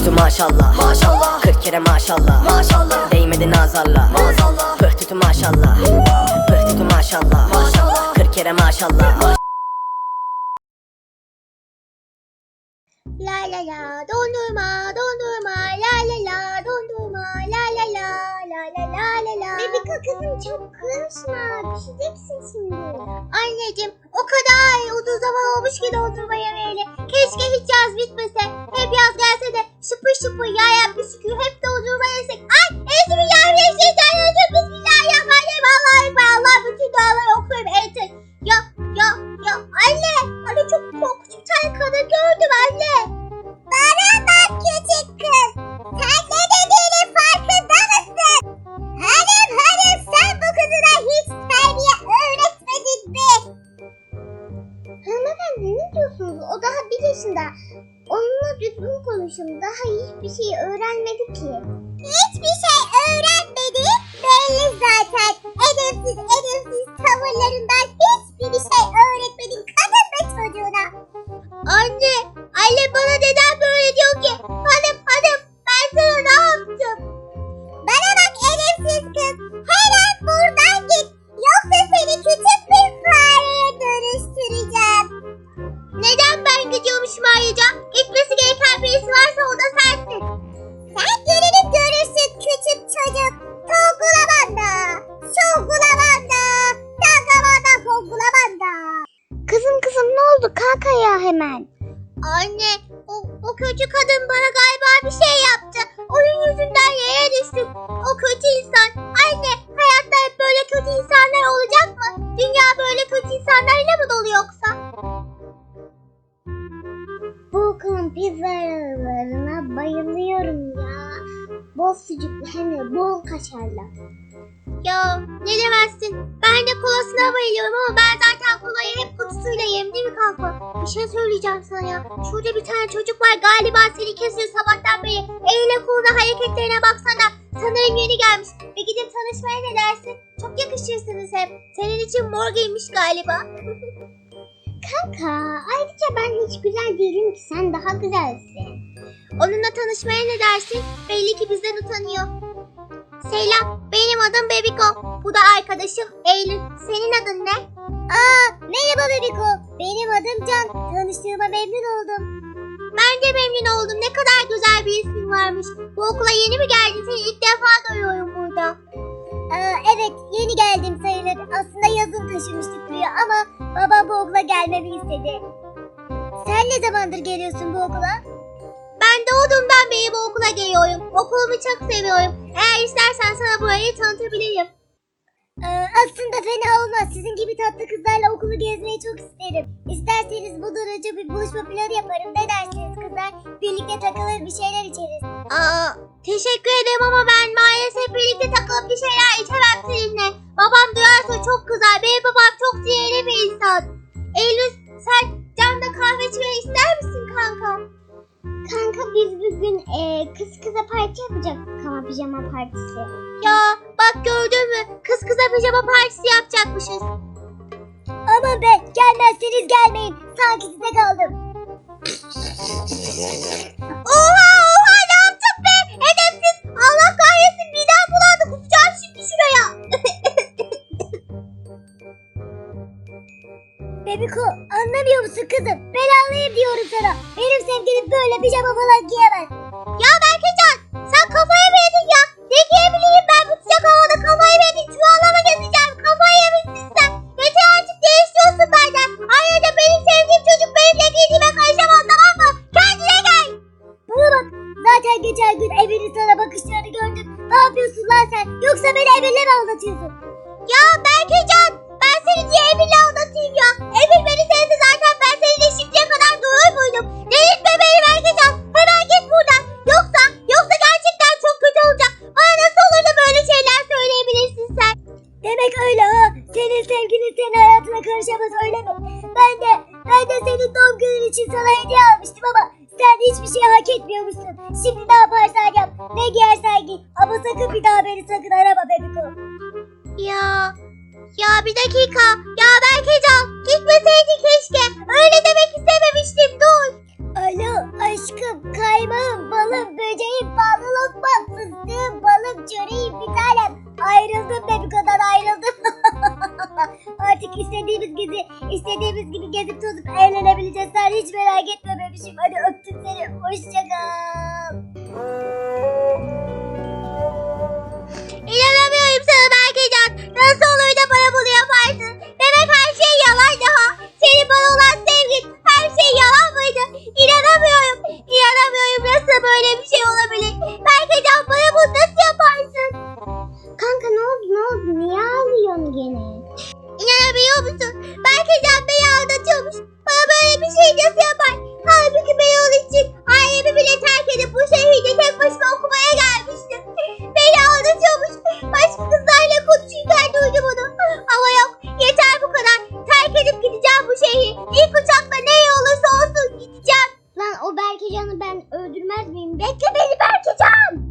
tütü maşallah Maşallah. 40 kere maşallah Maşallah. Değmedi nazarla Maazallah. Pıh tütü maşallah Pıh tütü maşallah Maşallah. 40 kere maşallah La la la dondurma dondurma la la la dondurma la la la la la la la la Bebika kızım çok kızma pişeceksin şimdi. Anneciğim o kadar uzun zaman olmuş ki dondurma yemeyeli. Keşke hiç yaz bitmese. Hep yaz gelse de şıpır şıpır yaya bisküvi hep dondurma yesek. Ay Bismillahirrahmanirrahim. Bismillahirrahmanirrahim. Allah'a ekber. Allah bütün duaları okuyorum. Enter. Ya ya ya anne. Anne çok korkunç bir tane kadın gördüm anne. Bana bak küçük kız. Sen ne dediğinin farkında mısın? Hanım hanım sen bu kızına hiç terbiye öğretmedin mi? Hanımefendi ne diyorsunuz? O daha bir yaşında. Onunla düzgün konuşun. Daha hiçbir şey öğrenmedi ki. Hiçbir şey öğrenmedi. Koluna hareketlerine baksana. Sanırım yeni gelmiş. Bir gidip tanışmaya ne dersin? Çok yakışırsınız hep. Senin için mor giymiş galiba. Kanka ayrıca ben hiç güzel değilim ki sen daha güzelsin. Onunla tanışmaya ne dersin? Belli ki bizden utanıyor. Selam, benim adım Bebiko. Bu da arkadaşım Eylül. Senin adın ne? Aa, merhaba Bebiko. Benim adım Can. Tanıştığıma memnun oldum. Ben de memnun oldum. Ne varmış. Bu okula yeni mi geldin? Seni ilk defa görüyorum burada. evet, yeni geldim sayılır. Aslında yazın taşınmıştık buraya ama babam bu okula gelmemi istedi. Sen ne zamandır geliyorsun bu okula? Ben doğduğumdan beri bu okula geliyorum. Okulumu çok seviyorum. Eğer istersen sana burayı tanıtabilirim. Ee, aslında fena olmaz. Sizin gibi tatlı kızlarla okulu gezmeyi çok isterim. İsterseniz bu önce bir buluşma planı yaparım. Ne dersiniz kızlar? Birlikte takılır bir şeyler içeriz. Aa, teşekkür ederim ama ben maalesef birlikte takılıp bir şeyler içemem seninle. Babam duyarsa çok kızar. Benim babam çok sinirli bir insan. Eylül sen Can'da kahve içmeyi ister misin kanka? Kanka biz bugün e, kız kıza parti yapacaktık ama pijama partisi. Ya bak gördün mü? Kız kıza pijama partisi yapacakmışız. Aman be gelmezseniz gelmeyin. Sanki size kaldım. Gezip tozup eğlenebileceğiz. Sen hiç merak etme bebişim. Hadi öptüm seni. Hoşça kal. İnanamıyorum sana Berkecan. Nasıl olur da bana bunu yaparsın? Demek her şey yalan daha. Senin bana olan sevgin her şey yalan mıydı? İnanamıyorum. İnanamıyorum nasıl böyle bir şey olabilir? Berkecan'ı ben öldürmez miyim? Bekle beni Berkecan.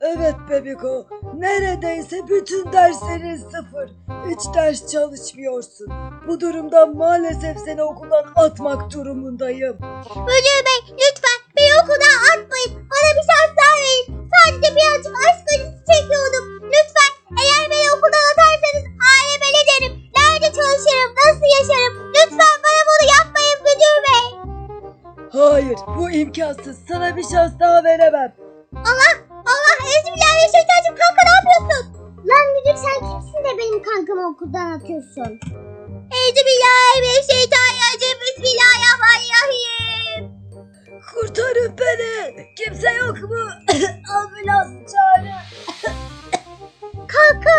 Evet Bebiko, neredeyse bütün derslerin sıfır. Üç ders çalışmıyorsun. Bu durumda maalesef seni okuldan atmak durumundayım. Müdür bey lütfen beni okuldan atmayın. Bana bir şans daha verin. Sadece birazcık aşk acısı çekiyordum. Lütfen eğer beni okuldan atarsanız aileme ne derim? Nerede çalışırım? Nasıl yaşarım? Lütfen bana Hayır, bu imkansız. Sana bir şans daha veremem. Allah Allah Euzubillahimineşşeytanirracim kanka ne yapıyorsun? Lan müdür sen kimsin de benim kankamı okuldan atıyorsun? Euzubillahimineşşeytanirracim Bismillahirrahmanirrahim. Kurtarın beni. Kimse yok mu? Ambulans çağırın. Kanka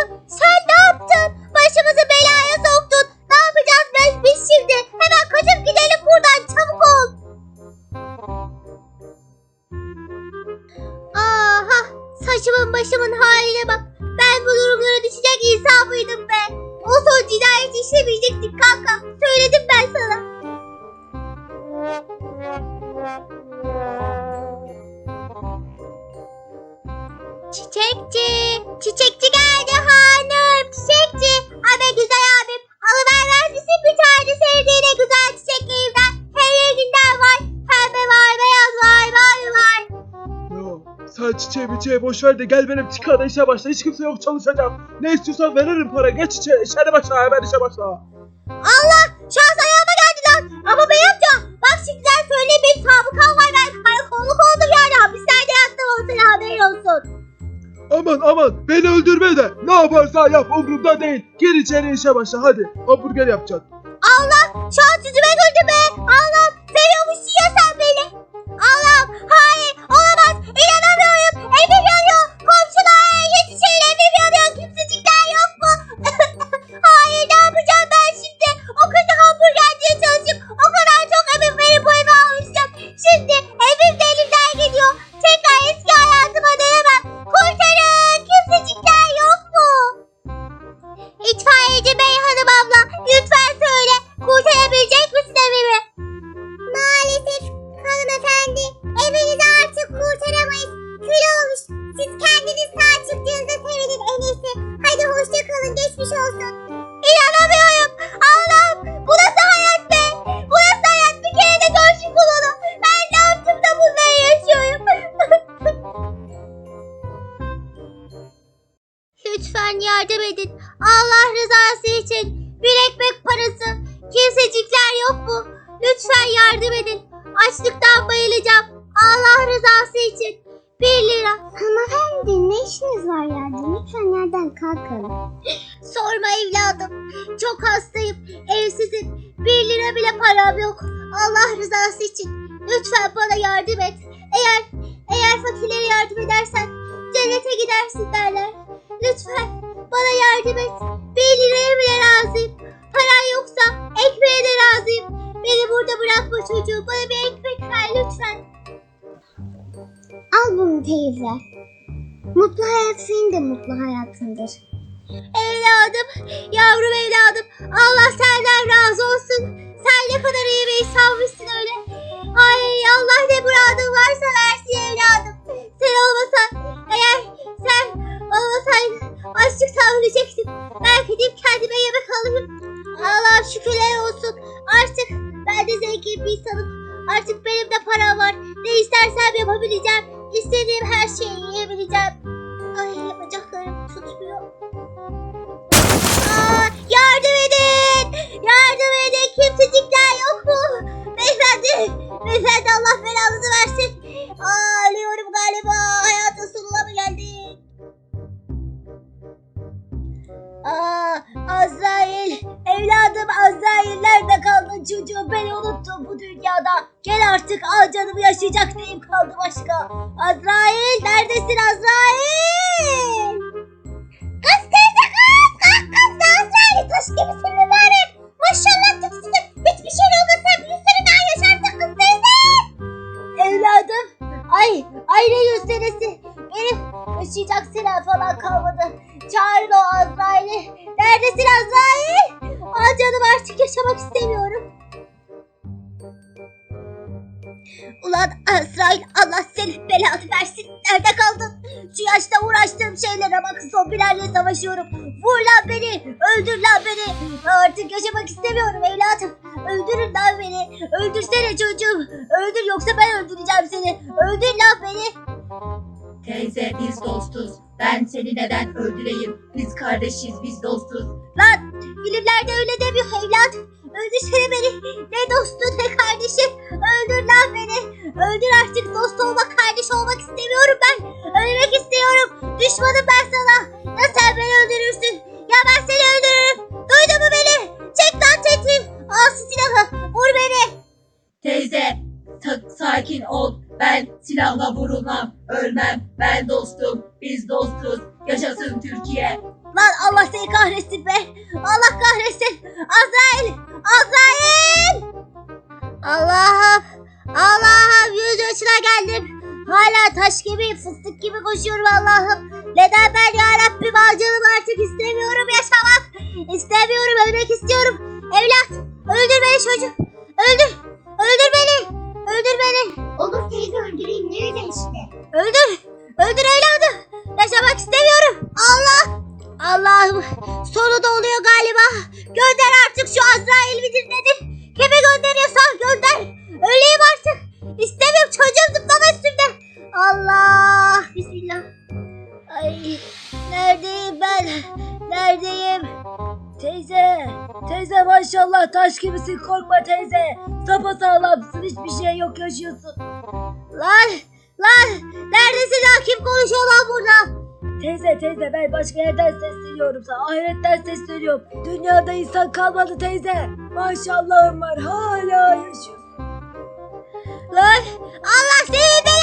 Çiçekçi, geldi hanım, çiçekçi. Abi güzel abim, alıver misin bir tane sevdiğine güzel çiçeklerimden. Her renginden var, pembe var, beyaz var, mavi var. Ya sen çiçeği miçeği boş ver de gel benim çıkar işe başla. Hiç kimse yok çalışacağım. Ne istiyorsan veririm para. Geç içeri, içeri başla hemen işe başla. Allah, şans ayağıma geldi lan. Ama bey amca, bak şimdiden söyleyeyim benim sabıkam var. Ben karakolluk oldum yani, hapislerde yattım o sana haberin olsun. Aman aman beni öldürme de ne yaparsan yap umurumda değil. Gir içeri işe başla hadi. Hamburger yapacaksın. Allah, şu an yüzüme güldü be. Allah, yardım edin. Allah rızası için bir ekmek parası. Kimsecikler yok mu? Lütfen yardım edin. Açlıktan bayılacağım. Allah rızası için. Bir lira. Hanımefendi ne işiniz var yerde? Lütfen yerden kalkın. Sorma evladım. Çok hastayım. Evsizim. Bir lira bile param yok. Allah rızası için. Lütfen bana yardım et. Eğer eğer fakirlere yardım edersen cennete gidersin derler. Lütfen bana yardım et. Bir liraya bile razıyım. Paran yoksa ekmeğe de razıyım. Beni burada bırakma çocuğum. Bana bir ekmek ver lütfen. Al bunu teyze. Mutlu hayat senin de mutlu hayatındır. Evladım, yavrum evladım. Allah senden razı olsun. Sen ne kadar iyi bir insanmışsın öyle. Ay Allah ne muradın varsa Yardım edin! Yardım edin! Kimsecikler yok mu? Beyefendi! Beyefendi Allah belanızı versin. Aa, ölüyorum galiba. Hayatın sonuna mı geldik? Aa, Azrail! Evladım Azrail nerede kaldın çocuğum? Beni unuttun bu dünyada. Gel artık al canımı yaşayacak neyim kaldı başka? Azrail! Neredesin Azrail? Azrail Allah senin belanı versin. Nerede kaldın? Şu yaşta uğraştığım şeylere bak zombilerle savaşıyorum. Vur lan beni. Öldür lan beni. Artık yaşamak istemiyorum evladım. Öldürün lan beni. Öldürsene çocuğum. Öldür yoksa ben öldüreceğim seni. Öldür lan beni. Teyze biz dostuz. Ben seni neden öldüreyim? Biz kardeşiz, biz dostuz. Lan filmlerde öyle demiyor evlat. Öldürsene beni. Ne dostu ne kardeşi. Öldür artık dost olmak kardeş olmak istemiyorum ben. Ölmek istiyorum. Düşmanım ben Hala taş gibi fıstık gibi koşuyorum Allah'ım. Neden ben ya Rabbim acılım artık istemiyorum yaşamak. İstemiyorum ölmek istiyorum. Evlat öldür beni çocuk. Öldür. Öldür beni. Öldür beni. Olur teyze öldüreyim nerede işte. Öldür. Öldür evladım. Yaşamak istemiyorum. Allah. Allah'ım sonunda oluyor galiba. Gönder artık şu Azrail midir nedir? Kime gönderiyorsan gönder. Öleyim artık. İstemiyorum çocuğum. Allah. Bismillah. Ay neredeyim ben? Neredeyim? Teyze, teyze maşallah taş gibisin korkma teyze. Sapasağlamsın hiçbir şey yok yaşıyorsun. Lan lan neredesin lan kim konuşuyor lan burada? Teyze teyze ben başka yerden sesleniyorum sana. Ahiretten sesleniyorum. Dünyada insan kalmadı teyze. Maşallahım var hala yaşıyorsun. Lan Allah seni